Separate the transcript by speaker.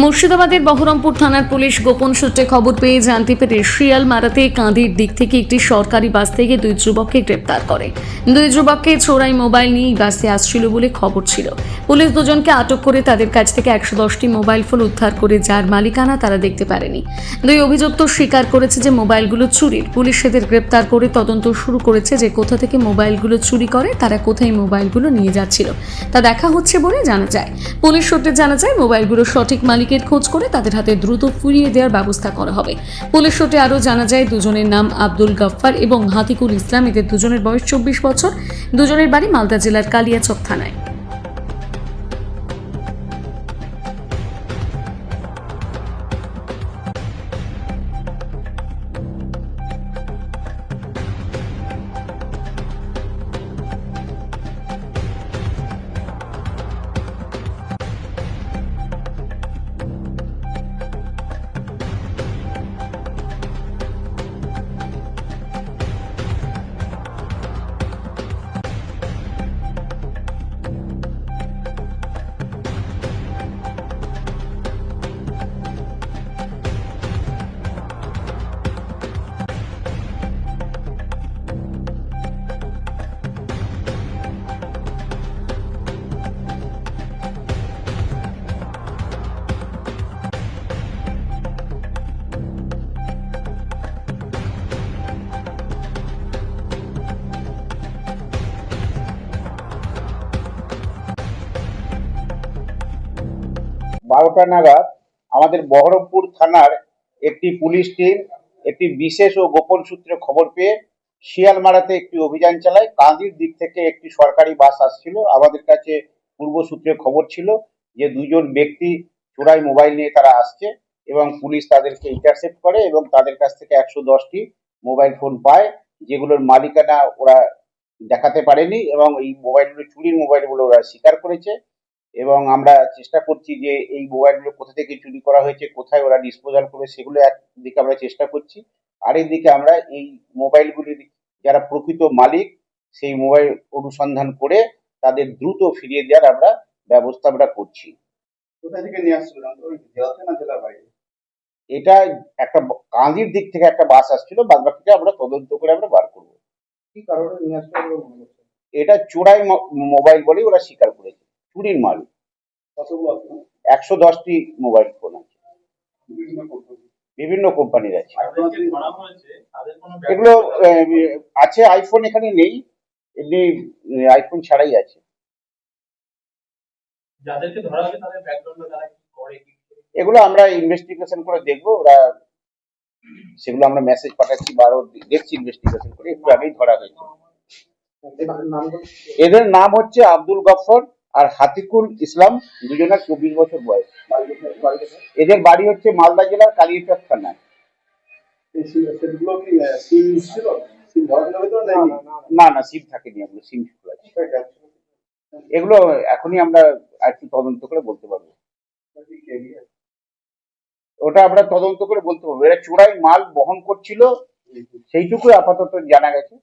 Speaker 1: মুর্শিদাবাদের বহরমপুর থানার পুলিশ গোপন সূত্রে খবর পেয়ে জানতে পেরে শিয়াল মারাতে কাঁদির দিক থেকে একটি সরকারি বাস থেকে দুই যুবককে গ্রেপ্তার করে। দুই যুবককে চোরাই মোবাইল নিয়ে বাসে আসছিল বলে খবর ছিল। পুলিশ দুজনকে আটক করে তাদের কাছ থেকে একশো দশটি মোবাইল ফোন উদ্ধার করে যার মালিকানা তারা দেখতে পারেনি। দুই অভিযুক্ত স্বীকার করেছে যে মোবাইলগুলো চুরির। পুলিশ এদের গ্রেপ্তার করে তদন্ত শুরু করেছে যে কোথা থেকে মোবাইলগুলো চুরি করে, তারা কোথায় মোবাইলগুলো নিয়ে যাচ্ছিল। তা দেখা হচ্ছে বলে জানা যায়। পুলিশ সূত্রে জানা যায়, মোবাইলগুলো সঠিক মালিকের খোঁজ করে তাদের হাতে দ্রুত ফিরিয়ে দেওয়ার ব্যবস্থা করা হবে। পুলিশ সূত্রে আরও জানা যায়, দুজনের নাম আব্দুল গাফফার এবং হাতিকুল ইসলাম। এদের দুজনের বয়স চব্বিশ বছর। দুজনের বাড়ি মালদা জেলার কালিয়াচক থানায়।
Speaker 2: বারোটা নাগাদ আমাদের বহরমপুর থানার একটি পুলিশ টিম একটি বিশেষ ও গোপন সূত্রে খবর পেয়ে শিয়ালমারাতে একটি অভিযান চালায়। কান্দির দিক থেকে একটি সরকারি বাস আসছিল। আমাদের কাছে পূর্ব সূত্রে খবর ছিল যে দুজন ব্যক্তি চোরাই মোবাইল নিয়ে তারা আসছে এবং পুলিশ তাদেরকে ইন্টারসেপ্ট করে এবং তাদের কাছ থেকে একশো দশটি মোবাইল ফোন পায়, যেগুলোর মালিকানা ওরা দেখাতে পারেনি এবং এই মোবাইলগুলো, চুরির মোবাইলগুলো ওরা স্বীকার করেছে। এবং আমরা চেষ্টা করছি যে এই মোবাইলগুলো কোথা থেকে চুরি করা হয়েছে কোথায় ওরা ডিসপোজাল করে সেগুলো একদিকে আমরা চেষ্টা করছি। আরেকদিকে আমরা এই মোবাইলগুলির যারা প্রকৃত মালিক সেই মোবাইল অনুসন্ধান করে তাদের দ্রুত ফিরিয়ে দেওয়ার আমরা ব্যবস্থা আমরা করছি। এটা একটা কাঁদির দিক থেকে একটা বাস আসছিল বাদ বাকিটা আমরা তদন্ত করে আমরা বার করব।
Speaker 3: কি কারণে
Speaker 2: এটা চোরাই মোবাইল বলেই ওরা স্বীকার করেছে। চুরির মাল একশো দশটি মোবাইল ফোন আছে।
Speaker 3: বিভিন্ন
Speaker 2: কোম্পানির আছে। এগুলো আছে আইফোন এখানে নেই এমনি আইফোন ছাড়াই আছে। এগুলো আমরা ইনভেস্টিগেশন করে দেখব ওরা সেগুলো আমরা মেসেজ পাঠাচ্ছি বা আরও দেখছি ইনভেস্টিগেশন করে একটু আগেই ধরা হয়েছে।
Speaker 3: এদের
Speaker 2: এদের নাম হচ্ছে আব্দুল গফর আর হাতিকুল ইসলাম দুজনের চব্বিশ বছর বয়স। এদের বাড়ি হচ্ছে মালদা জেলার কালিয়াচক থানায়। না না সিম থাকেনি এগুলো সিম শুরু আছে এগুলো এখনই আমরা একটু তদন্ত করে বলতে পারব। ওটা আমরা তদন্ত করে বলতে পারব। এরা চোরাই মাল বহন করছিল সেইটুকু আপাতত জানা গেছে।